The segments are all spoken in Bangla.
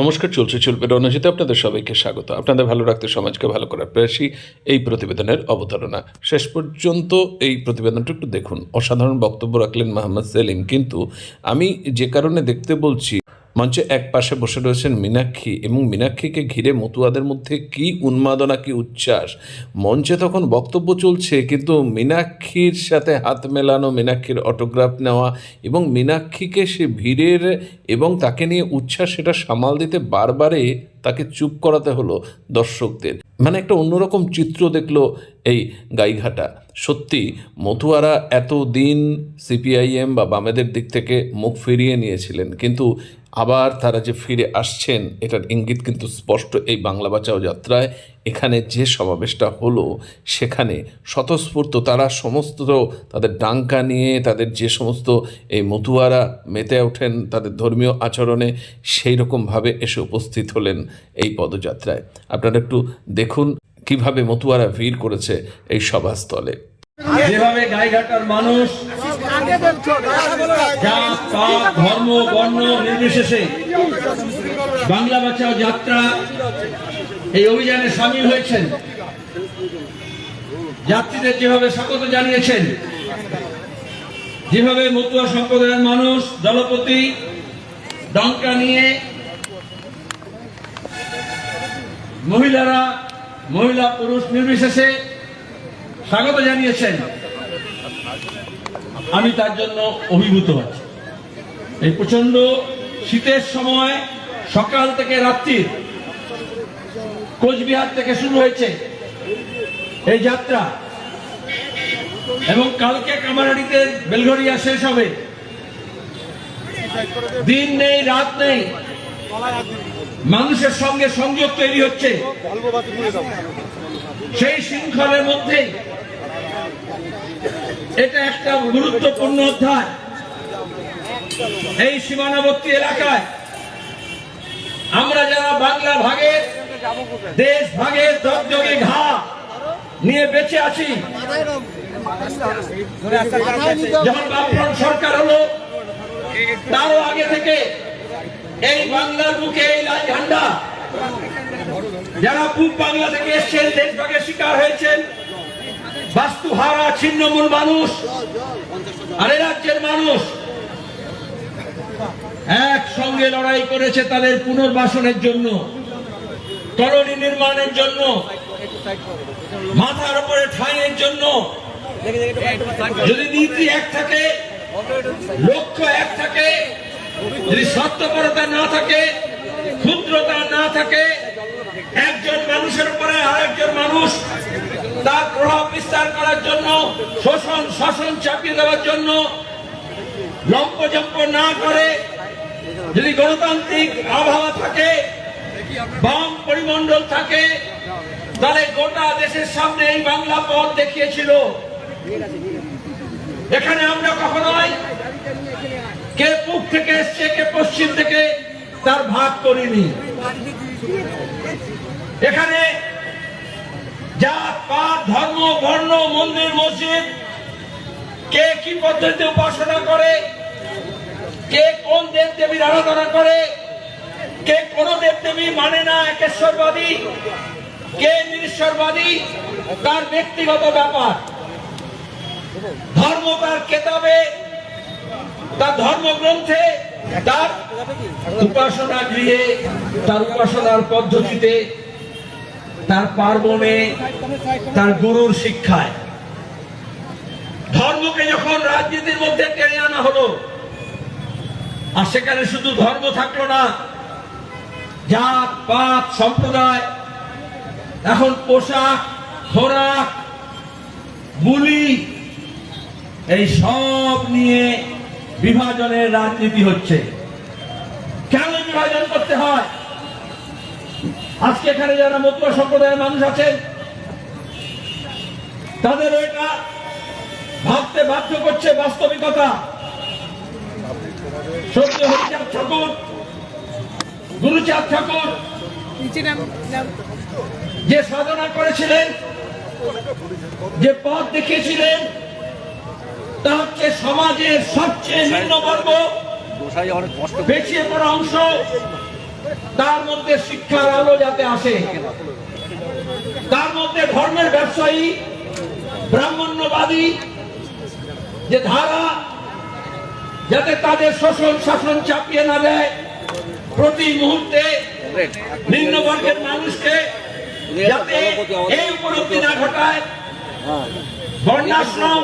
নমস্কার, চলছে চলবে রণজিতে আপনাদের সবাইকে স্বাগত। আপনাদের ভালো রাখতে সমাজকে ভালো করার প্রয়াসী এই প্রতিবেদনের অবতারণা। শেষ পর্যন্ত এই প্রতিবেদনটা একটু দেখুন। অসাধারণ বক্তব্য রাখলেন মোহাম্মদ সেলিম। কিন্তু আমি যে কারণে দেখতে বলছি মঞ্চে এক পাশে বসে রয়েছেন মীনাক্ষী এবং মীনাক্ষীকে ঘিরে মতুয়াদের মধ্যে কি উন্মাদনা, কি উচ্ছ্বাস। মঞ্চে তখন বক্তব্য চলছে, কিন্তু মীনাক্ষীর সাথে হাত মেলানো, মীনাক্ষীর অটোগ্রাফ নেওয়া এবং মীনাক্ষীকে সে ভিড়ের এবং তাকে নিয়ে উচ্ছ্বাস সেটা সামাল দিতে বারবারে তাকে চুপ করাতে হলো দর্শকদের। মানে একটা অন্যরকম চিত্র দেখল এই গাইঘাটা। সত্যি, মতুয়ারা এতদিন সিপিআইএম বা বামেদের দিক থেকে মুখ ফিরিয়ে নিয়েছিলেন, কিন্তু আবার তারা যে ফিরে আসছেন, এটার ইঙ্গিত কিন্তু স্পষ্ট এই বাংলা বাঁচাও যাত্রায়। এখানে যে সমাবেশটা হলো, সেখানে স্বতঃস্ফূর্ত তারা সমস্ত তাদের ডাঙ্কা নিয়ে, তাদের যে সমস্ত এই মতুয়ারা মেতে ওঠেন তাদের ধর্মীয় আচরণে, সেই রকমভাবে এসে উপস্থিত হলেন এই পদযাত্রায়। আপনারা একটু দেখুন কীভাবে মতুয়ারা ভিড় করেছে এই সভাস্থলে। যেভাবে গাইঘাটার মানুষ ধর্ম, বর্ণ, নির্বিশেষে বাংলা বাঁচাও যাত্রা এই অভিযানে সামিল হয়েছেন। যাত্রীদের যেভাবে স্বাগত জানিয়েছেন, যেভাবে মতুয়া সম্প্রদায়ের মানুষ, দলপতি, ডঙ্কা নিয়ে মহিলারা, মহিলা পুরুষ নির্বিশেষে স্বাগত জানিয়েছেন। আমি তার জন্য অভিভূত আছি। এই প্রচণ্ড শীতের সময় সকাল থেকে রাত্রির কোচবিহার থেকে শুরু হয়েছে এই যাত্রা। এবং কালকে কামারাডিতে বেলঘরিয়া শেষ হবে। দিন নেই, রাত নেই। মানুষের সঙ্গে সংযোগ তৈরি হচ্ছে। সেই শৃঙ্খলের মধ্যেই এটা একটা গুরুত্বপূর্ণ অধ্যায়। এই সীমানাবর্তী এলাকায় আমরা যারা বাংলা ভাগের, দেশ ভাগের দগদগে ঘা নিয়ে বেঁচে আছি, যখন বামফ্রন্ট সরকার হলো, তারও আগে থেকে এই বাংলার বুকে এই লাল ঝান্ডা, যারা পূব বাংলা থেকে এসছেন দেশভাগের শিকার হয়েছেন বাস্তুহারা ছিন্নমূল মানুষ আর রাজ্যের মানুষ একসঙ্গে লড়াই করেছে তাদের পুনর্বাসনের জন্য কলোনি নির্মাণের জন্য, মাথার উপরে ঠাঁইয়ের জন্য। যদি নীতি এক থাকে, লক্ষ্য এক থাকে, যদি স্বার্থপরতা না থাকে, ক্ষুদ্রতা না থাকে, একজন মানুষের উপরে আরেকজন মানুষ তার প্রভাব বিস্তার করার জন্য, শোষণ, শাসন চাপিয়ে দেওয়ার জন্য লম্পজম্প না করে যদি গণতান্ত্রিক আবহাওয়া থাকে, বাম পরিমণ্ডল থাকে, তাহলে গোটা দেশের সামনে এই বাংলা পথ দেখিয়েছিল। এখানে আমরা কখনোই কে পূব থেকে এসছে, কে পশ্চিম থেকে তার ভাগ করিনি। এখানে জাত, পাত, ধর্ম, বর্ণ, মন্দির, মসজিদ, কে কি পদ্ধতিতে উপাসনা করে, কে কোন দেব দেবীর আরাধনা করে, কে কোন দেব দেবী মানে না একেশ্বরবাদী, কে নিরীশ্বরবাদী, তার ব্যক্তিগত ব্যাপার। ধর্ম তার কেতাবে, তার ধর্মগ্রন্থে, তার উপাসনা গৃহে তার উপাসনার পদ্ধতিতে তার পার্বণে তার গুরুর শিক্ষায়। ধর্মকে যখন রাজনীতির মধ্যে টেনে আনা হলো, আর সেখানে শুধু ধর্ম থাকল না, জাত, পাত, সম্প্রদায়, এখন পোশাক, খোরাক, বুলি, এই সব নিয়ে বিভাজনের রাজনীতি হচ্ছে। কেন বিভাজন করতে হয়? আজকে এখানে যারা মতুয়া সম্প্রদায়ের মানুষ আছেন তাদের এটা ভাবতে বাধ্য করছে বাস্তবিকতা। সত্য হরিচাঁদ ঠাকুর গুরুচাঁদ ঠাকুর যে সাধনা করেছিলেন যে পথ দেখিয়েছিলেন তা হচ্ছে সমাজের সবচেয়ে নিম্নবর্গ পেছিয়ে পড়া অংশ। তার মধ্যে শিক্ষার আলো যাতে আসে। তার মধ্যে ধর্মের ব্যবসায়ী, ব্রাহ্মণ্যবাদী, যে ধারা যাতে তাদের শোষণ, শাসন চাপিয়ে না দেয়, প্রতি মুহূর্তে নিম্নবর্গের মানুষকে যাতে এই উপলব্ধি না ঘটায়, বর্ণাশ্রম,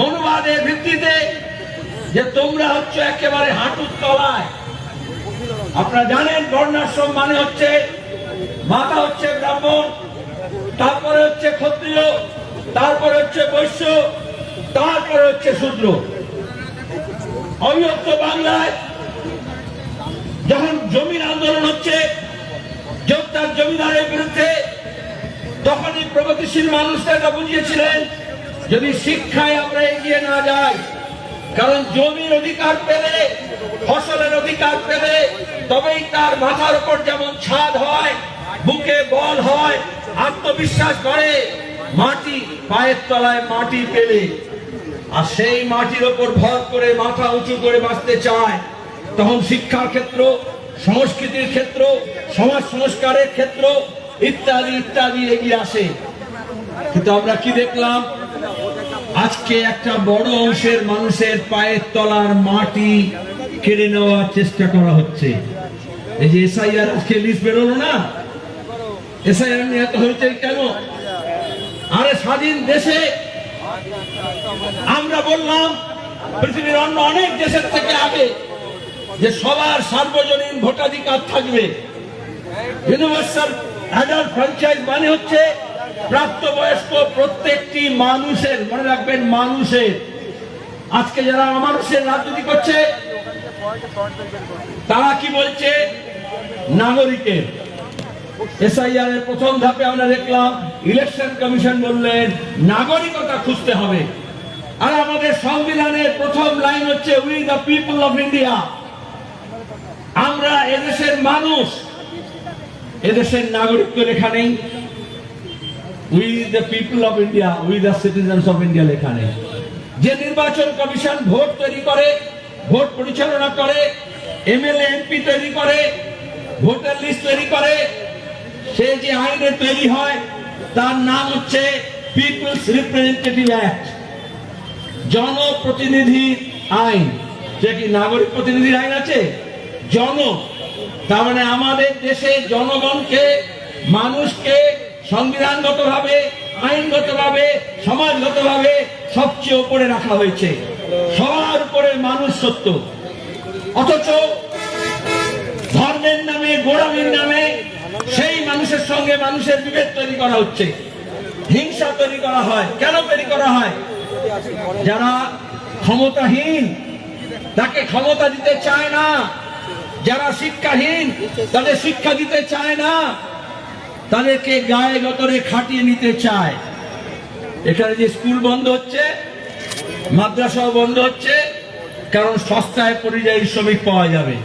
মনোবাদের ভিত্তিতে যে তোমরা হচ্ছে একেবারে হাঁটুর তলায় আপনারা জানেন বর্ণাশ্রম মানে হচ্ছে মাতা হচ্ছে ব্রাহ্মণ, তারপরে হচ্ছে ক্ষত্রিয়, তারপরে হচ্ছে বৈশ্য, তারপরে হচ্ছে শূদ্র। অবিভক্ত বাংলায় যখন জমির আন্দোলন হচ্ছে, যোগদার জমিদারের বিরুদ্ধে, তখনই প্রগতিশীল মানুষরা এটা বুঝিয়েছিলেন, যদি শিক্ষায় আমরা এগিয়ে না যাই, কারণ জমির অধিকার পেলে, ফসলের অধিকার পেলে তবেই তার মাথার উপর যেমন ছাদ হয়, বুকে বল হয়, আত্মবিশ্বাস করে মাটি পায়ের তলায় মাটি পেলে। আর সেই মাটির ওপর ভর করে, মাথা উঁচু করে বাঁচতে চায়, তখন শিক্ষার ক্ষেত্র, সংস্কৃতির ক্ষেত্র, সমাজ সংস্কারের ক্ষেত্র, ইত্যাদি ইত্যাদি এগিয়ে আসে। কিন্তু আমরা কি দেখলাম? আজকে একটা বড় অংশের মানুষের পায়ের তলার মাটি কেড়ে নেওয়ার চেষ্টা করা হচ্ছে। এই যে এসআইআর আজকে লিস্ট বেরোলো না? এসআইআর নিয়ে এত হয়েছে কেন? আরে স্বাধীন দেশে আমরা বললাম, পৃথিবীর অন্য অনেক দেশের থেকে আগে যে সবার সার্বজনীন ভোটাধিকার থাকবে। ইউনিভার্সাল অ্যাডাল্ট মানে হচ্ছে প্রাপ্তবয়স্ক প্রত্যেকটি মানুষের, মনে রাখবেন মানুষের। আজকে যারা মানুষের রাজনীতি করছে তারা কি বলছে? নাগরিকের। এসআইআর এর প্রথম ধাপে আমরা দেখলাম ইলেকশন কমিশন বললেন, নাগরিকতা খুঁজতে হবে। আর আমাদের সংবিধানের প্রথম লাইন হচ্ছে we the people of India আমরা এদেশের মানুষ। এদেশের নাগরিক লেখা নেই। We the people of India we the citizens of India লেখা নেই। যে নির্বাচন কমিশন ভোট তৈরি করে ভোট পরিচালনা করে, এমএলএ, এমপি তৈরি করে, ভোটার লিস্ট তৈরি করে। সে যে আইনে তৈরি হয়, তার নাম হচ্ছে পিপলস রিপ্রেজেন্টেটিভ অ্যাক্ট জনপ্রতিনিধি আইন। সে কি নাগরিক প্রতিনিধির আইন আছে? জন। তার মানে আমাদের দেশে জনগণকে, মানুষকে সংবিধানগতভাবে, আইনগতভাবে, সমাজগতভাবে সবচেয়ে উপরে রাখা হয়েছে। সবার উপরে মানুষ সত্য। অথচ ধর্মের নামে, গোড়ামির নামে সেই মানুষের সঙ্গে মানুষের বিভেদ তৈরি করা হচ্ছে। হিংসা তৈরি করা হয়। কেন তৈরি করা হয়? যারা ক্ষমতাহীন, তাকে ক্ষমতা দিতে চায় না। যারা শিক্ষাহীন, তাদের শিক্ষা দিতে চায় না। তাদেরকে গায়ে গতরে খাটিয়ে নিতে চায়। এখানে যে স্কুল বন্ধ হচ্ছে, মাদ্রাসাও বন্ধ হচ্ছে কারণ সস্তায় পরিযায়ী শ্রমিক পাওয়া যাবে।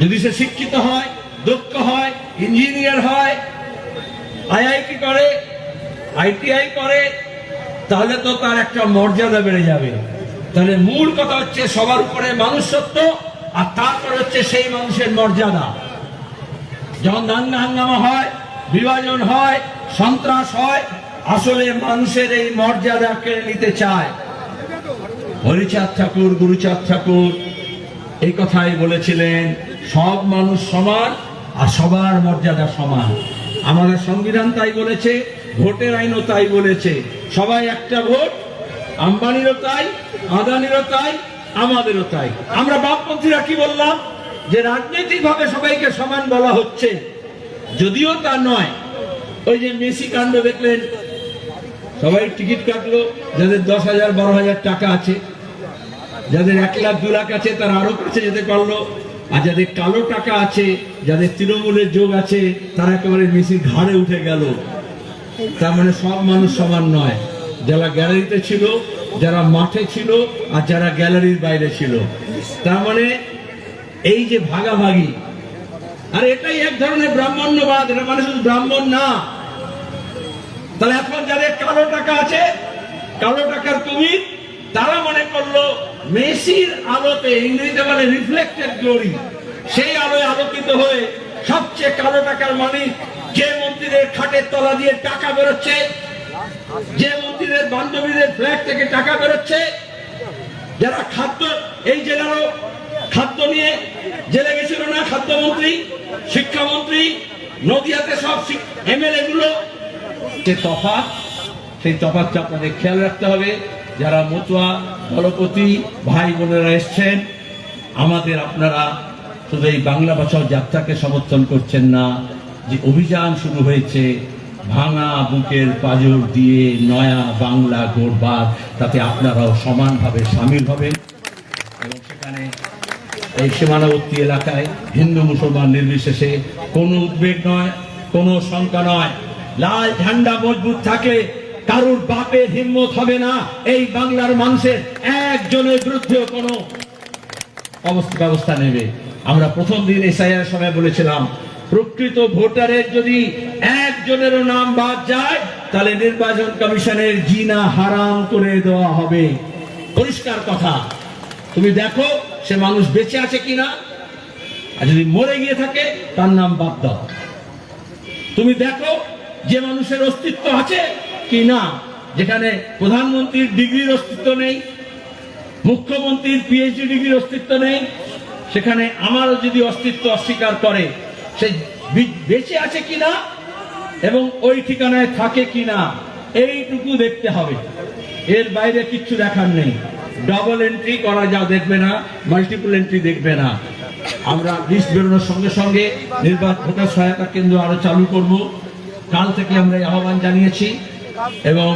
যদি সে শিক্ষিত হয়, দক্ষ হয়, ইঞ্জিনিয়ার হয়, আইআইটি করে, আইটিআই করে, তাহলে তো তার একটা মর্যাদা বেড়ে যাবে। তাহলে মূল কথা হচ্ছে সবার উপরে মানুষ সত্য আর তারপর হচ্ছে সেই মানুষের মর্যাদা। যখন দাঙ্গা হাঙ্গামা হয়, বিভাজন হয়, সন্ত্রাস হয়, আসলে মানুষের এই মর্যাদা কেড়ে নিতে চায়। হরিচাঁদ ঠাকুর, গুরুচাঁদ ঠাকুর, এই কথাই বলেছিলেন, সব মানুষ সমান আর সবার মর্যাদা সমান। আমাদের সংবিধান তাই বলেছে, ভোটের আইনও তাই বলেছে, সবাই একটা ভোট, আম্বানিরও তাই, আদানিরও তাই, আমাদেরও তাই। আমরা বামপন্থীরা কি বললাম? যে রাজনৈতিকভাবে সবাইকে সমান বলা হচ্ছে, যদিও তা নয়। ওই যে মেসি কাণ্ড দেখলেন, সবাই টিকিট কাটলো, যাদের দশ হাজার, বারো হাজার টাকা আছে যাদের এক লাখ, দু লাখ আছে, তারা আরও কাছে যেতে পারল। আর যাদের কালো টাকা আছে, যাদের তৃণমূলের যোগ আছে, তারা একেবারে মেসির ঘাড়ে উঠে গেল। তার মানে সব মানুষ সমান নয়। যারা গ্যালারিতে ছিল, যারা মাঠে ছিল, আর যারা গ্যালারির বাইরে ছিল। তার মানে এই যে ভাগাভাগি, আর এটাই এক ধরনের ব্রাহ্মণ্যবাদ, এটা মানে শুধু ব্রাহ্মণ না। তাহলে এখন যাদের কালো টাকা আছে, কালো টাকার কুমির তারা মনে করল মেসির আলোতে ইংরেজিতে বলে রিফ্লেক্টেড গ্লোরি সেই আলোয় আলোকিত হয়ে সবচেয়ে কালো টাকার মালিক যে মন্ত্রীদের খাটের তলা দিয়ে টাকা বেরোচ্ছে, যে মন্ত্রীদের বান্ধবীদের ফ্ল্যাট থেকে টাকা বেরোচ্ছে, যারা খাদ্য, এই জেলারও খাদ্য নিয়ে জেলে গেছিল না খাদ্যমন্ত্রী, শিক্ষামন্ত্রী, নদিয়াতে সব এমএলএ গুলো। যে তফাৎ, সেই তফাৎটা আপনাদের খেয়াল রাখতে হবে। যারা মতুয়া দলপতি ভাই বোনেরা এসছেন, আমাদের আপনারা শুধু এই বাংলা ভাষার যাত্রাকে সমর্থন করছেন না, যে অভিযান শুরু হয়েছে, ভাঙা বুকের পাজর দিয়ে নয়া বাংলা গড়বার, তাতে আপনারাও সমানভাবে সামিল হবেন। এবং সেখানে এই সীমানাবর্তী এলাকায় হিন্দু মুসলমান নির্বিশেষে কোনো উদ্বেগ নয়, কোনো শঙ্কা নয়। লাল ঝান্ডা মজবুত থাকলে কারুর বাপের হিম্মত হবে না। এই বাংলার মানুষের একজনের বিরুদ্ধেও কোনো অবস্থা ব্যবস্থা নেবে। আমরা প্রথম দিন এসআইআর সময় বলেছিলাম, প্রকৃত ভোটারের যদি একজনেরও নাম বাদ যায়, তাহলে নির্বাচন কমিশনের জিনা হারাম করে দেওয়া হবে। পরিষ্কার কথা। তুমি দেখো, সে মানুষ বেঁচে আছে কিনা? আর যদি মরে গিয়ে থাকে, তার নাম বাদ দাও। তুমি দেখো, যে মানুষের অস্তিত্ব আছে কি না? যেখানে প্রধানমন্ত্রীর ডিগ্রির অস্তিত্ব নেই, মুখ্যমন্ত্রীর পিএইচডি ডিগ্রির অস্তিত্ব নেই, সেখানে আমারও যদি অস্তিত্ব অস্বীকার করে, সে বেঁচে আছে কিনা এবং ওই ঠিকানায় থাকে কিনা এইটুকু দেখতে হবে। এর বাইরে কিচ্ছু দেখার নেই। ডবল এন্ট্রি করা যা দেখবে না মাল্টিপল এন্ট্রি দেখবে না। আমরা লিস্ট বেরোনোর সঙ্গে সঙ্গে নির্বাচন ভোটার সহায়তা কেন্দ্র আরও চালু করব। কাল থেকে আমরা আহ্বান জানিয়েছি। এবং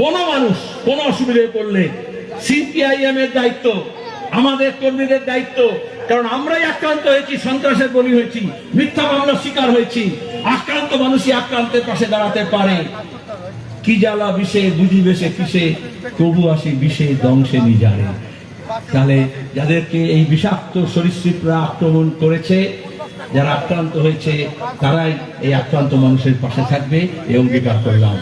কোন মানুষ কোন অসুবিধায় পড়লে সিপিআইএম এর দায়িত্ব, আমাদের কর্মীদের দায়িত্ব। কারণ আমরাই আক্রান্ত হয়েছি, সন্ত্রাসের বলি হয়েছি, মিথ্যা মামলার শিকার হয়েছি। আক্রান্ত মানুষই আক্রান্তের পাশে দাঁড়াতে পারে। কি জ্বালা বিষে, বুঝি বেশে কিসে, তবু আসি বিষে দংশে নিজারে। তাহলে যাদেরকে এই বিষাক্ত সরীসৃপরা আক্রমণ করেছে যারা আক্রান্ত হয়েছে তারাই এই আক্রান্ত মানুষের পাশে থাকবে এই অঙ্গীকার করলাম।